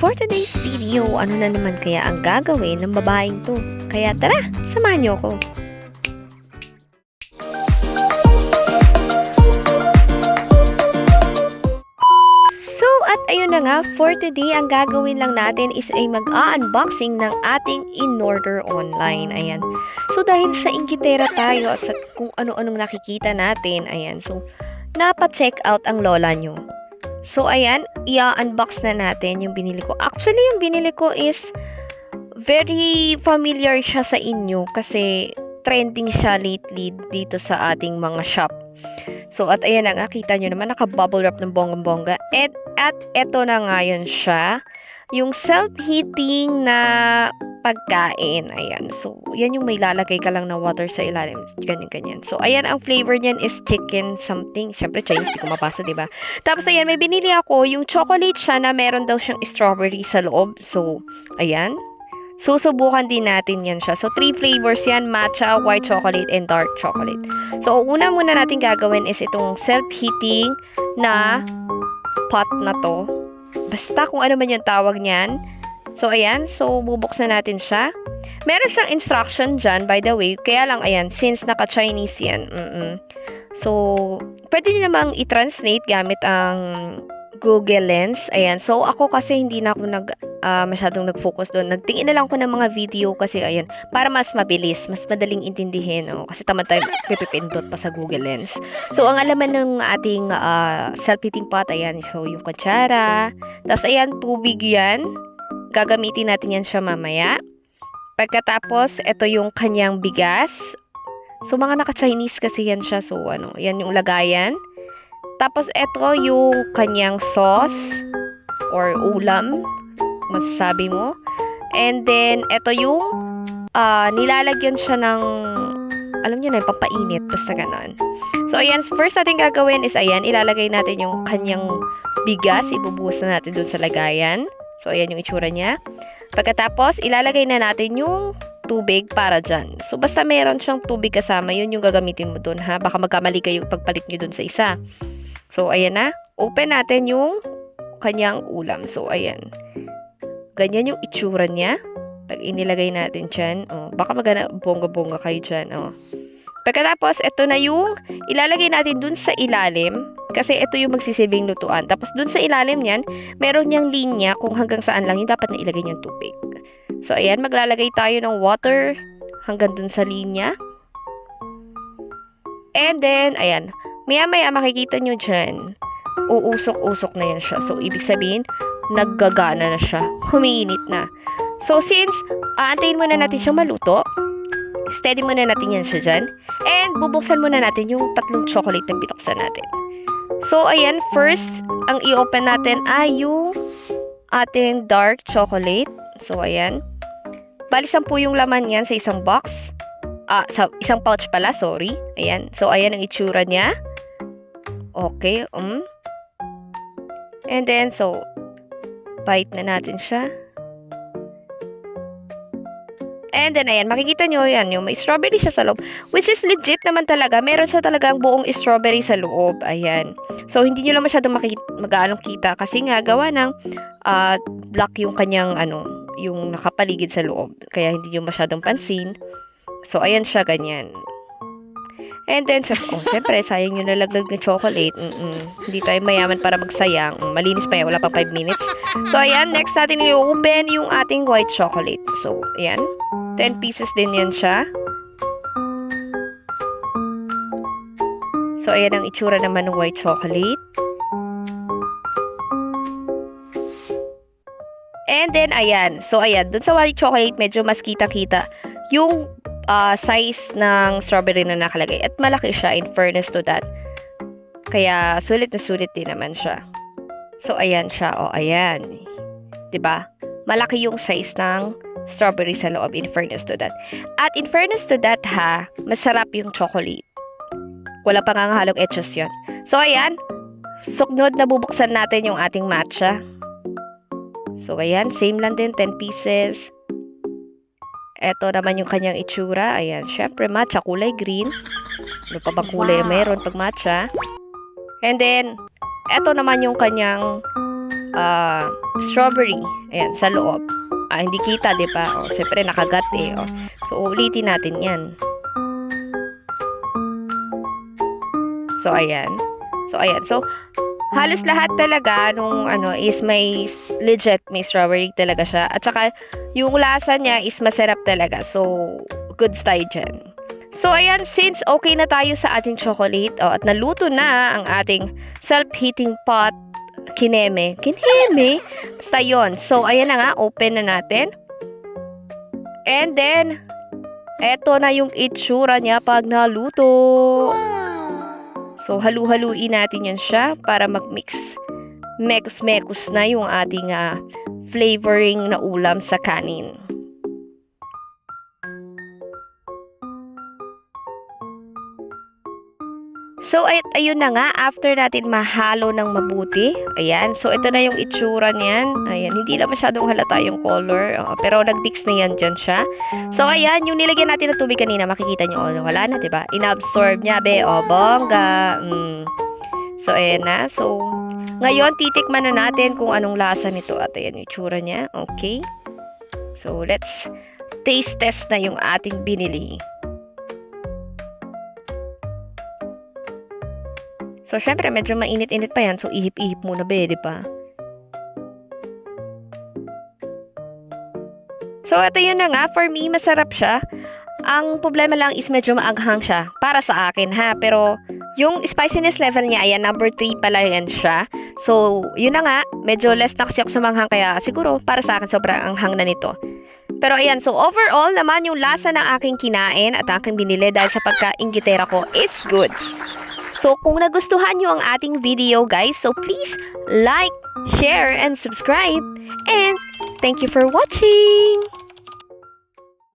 for today's video, ano na naman kaya ang gagawin ng babaeng to? Kaya tara, samahan niyo ako. So, at ayun na nga, for today, ang gagawin lang natin is ay mag-unboxing ng ating in-order online. Ayan. So, dahil sa ingitera tayo at sa kung ano-anong nakikita natin, ayan. So, napa-check out ang lola nyo. So, ayan, i-unbox na natin yung binili ko. Actually, yung binili ko is very familiar siya sa inyo kasi trending siya lately dito sa ating mga shop. So, at ayan na nga, kita nyo naman, naka-bubble wrap ng bonggang-bongga. At, at eto na nga yun siya, yung self-heating na pagkain. Ayan. So, yan yung may lalagay ka lang na water sa ilalim. Ganyan-ganyan. So, ayan, ang flavor niyan is chicken something. Siyempre, Chinese, di ko mapasa, di ba? Tapos, ayan, may binili ako. Yung chocolate siya na meron daw siyang strawberry sa loob. So, ayan. Susubukan din natin yan siya. So, three flavors yan. Matcha, white chocolate, and dark chocolate. So, una muna natin gagawin is itong self-heating na pot na to. Basta kung ano man yung tawag niyan. So, ayan. So, bubuksan natin siya. Meron siyang instruction dyan, by the way. Kaya lang, ayan, since naka-Chinese yan. Mm-mm. So, pwede nyo namang i-translate gamit ang Google Lens. Ayan. So, ako kasi hindi na ako nag, ah, masyadong nag-focus doon. Nagtingin na lang ako ng mga video kasi, ayan, para mas mabilis, mas madaling intindihin. Oh, kasi tamad tayo pipipindot pa sa Google Lens. So, ang alaman ng ating ah, self-heating pot, ayan, so yung kutsara. Tapos, ayan, tubig yan. Gagamitin natin yan siya mamaya. Pagkatapos, ito yung kanyang bigas. So, mga naka-Chinese kasi yan siya. So, ano, yan yung lagayan. Tapos, ito yung kanyang sauce or ulam, masasabi mo. And then, ito yung ah, nilalagyan siya ng, alam niyo na, yung pampainit. Basta ganon. So, ayan, first natin gagawin is, ayan, ilalagay natin yung kanyang bigas. Ibubuhos na natin dun sa lagayan. So, ayan yung itsura niya. Pagkatapos, ilalagay na natin yung tubig para dyan. So, basta meron siyang tubig kasama, yun yung gagamitin mo dun, ha? Baka magkamali kayo pagpalit nyo dun sa isa. So, ayan na. Open natin yung kanyang ulam. So, ayan. Ganyan yung itsura niya. Pag inilagay natin dyan, oh, baka magana bongga-bongga kayo dyan, oh. Pagkatapos, ito na yung ilalagay natin dun sa ilalim. Kasi ito yung magsisilbing lutuan. Tapos dun sa ilalim niyan, meron niyang linya kung hanggang saan lang yung dapat na ilagay niyang tubig. So, ayan, maglalagay tayo ng water hanggang dun sa linya. And then, ayan, maya-maya makikita nyo dyan, uusok-usok na yan siya. So, ibig sabihin, naggagana na siya. Humiinit na. So, since aantayin muna natin siyang maluto, steady muna natin yan siya dyan. And, bubuksan muna natin yung tatlong chocolate na binuksan natin. So, ayan, first, ang i-open natin ay yung ating dark chocolate. So, ayan. Bali, po yung laman yan sa isang box. Ah, sa isang pouch pala, sorry. Ayan. So, ayan ang itsura niya. Okay, um. And then, so, bite na natin siya. And then, ayan, makikita nyo yan, yung may strawberry siya sa loob. Which is legit naman talaga. Meron siya talagang buong strawberry sa loob. Ayan. So, hindi nyo lang masyadong mag-aalong kita. Kasi nga, gawa ng ah, black yung kanyang, ano, yung nakapaligid sa loob. Kaya hindi nyo masyadong pansin. So, ayan siya, ganyan. And then, so, oh, siyempre, sayang yung nalaglag na chocolate. Mm-mm. Hindi tayo mayaman para magsayang. Mm, malinis pa yan, wala pa 5 minutes. So, ayan, next natin i-open yung ating white chocolate. So, ayan. 10 pieces din yan siya. So, ayan ang itsura naman ng white chocolate. And then, ayan. So, ayan. Dun sa white chocolate, medyo mas kita-kita yung ah, size ng strawberry na nakalagay. At malaki siya in fairness to that. Kaya, sulit na sulit din naman siya. So, ayan siya. O, ayan. ba? Malaki yung size ng strawberry sa loob in fairness to that. At in fairness to that ha, masarap yung chocolate. Wala pa nga halong etchos yun. So, ayan. Suknod na bubuksan natin yung ating matcha. So, ayan. Same lang din. 10 pieces. Ito naman yung kanyang itsura. Ayan. Syempre, matcha. Kulay green. Ano pa bang kulay Wow. meron pag matcha? And then, eto naman yung kanyang ah, strawberry. Ayan, sa loob. Ah, hindi kita, di ba? O, syempre, nakagat eh. O. So, ulitin natin yan. So, ayan. So, ayan. So, halos lahat talaga nung ano is may legit may strawberry talaga siya. At saka, yung lasa niya is masarap talaga. So, goods tayo dyan. So, ayan, since okay na tayo sa ating chocolate, oh, at naluto na ang ating self-heating pot kineme. Kineme? Basta yun. So, ayan na nga, open na natin. And then, eto na yung itsura niya pag naluto. So, halu-haluin natin yan siya para mag-mix. Mekus-mekus na yung ating ah, flavoring na ulam sa kanin. So, ay, ayun na nga, after natin mahalo ng mabuti, ayan, so ito na yung itsura niyan, ayan, hindi na masyadong halata yung color, oo, pero nag-mix na yan dyan siya. So, ayan, yung nilagyan natin ng tubig kanina, makikita nyo, oh, wala na, diba? Inabsorb niya, be, oh, bongga, mm. So, ayan na, so, ngayon, titikman na natin kung anong lasa nito, at ayan yung itsura niya, okay? So, let's taste test na yung ating binili. So, syempre, medyo mainit-init pa yan. So, ihip-ihip muna ba, di ba? So, ito yun na nga. For me, masarap siya. Ang problema lang is medyo maaghang siya. Para sa akin, ha? Pero, yung spiciness level niya, ayan, number 3 pala yan siya. So, yun na nga. Medyo less na kasi ako sa manghang. Kaya, siguro, para sa akin, sobrang anghang na nito. Pero ayan, so overall naman yung lasa ng aking kinain at aking binili dahil sa pagka-inggitera ko is good. So, kung nagustuhan nyo ang ating video, guys, so please like, share, and subscribe. And thank you for watching!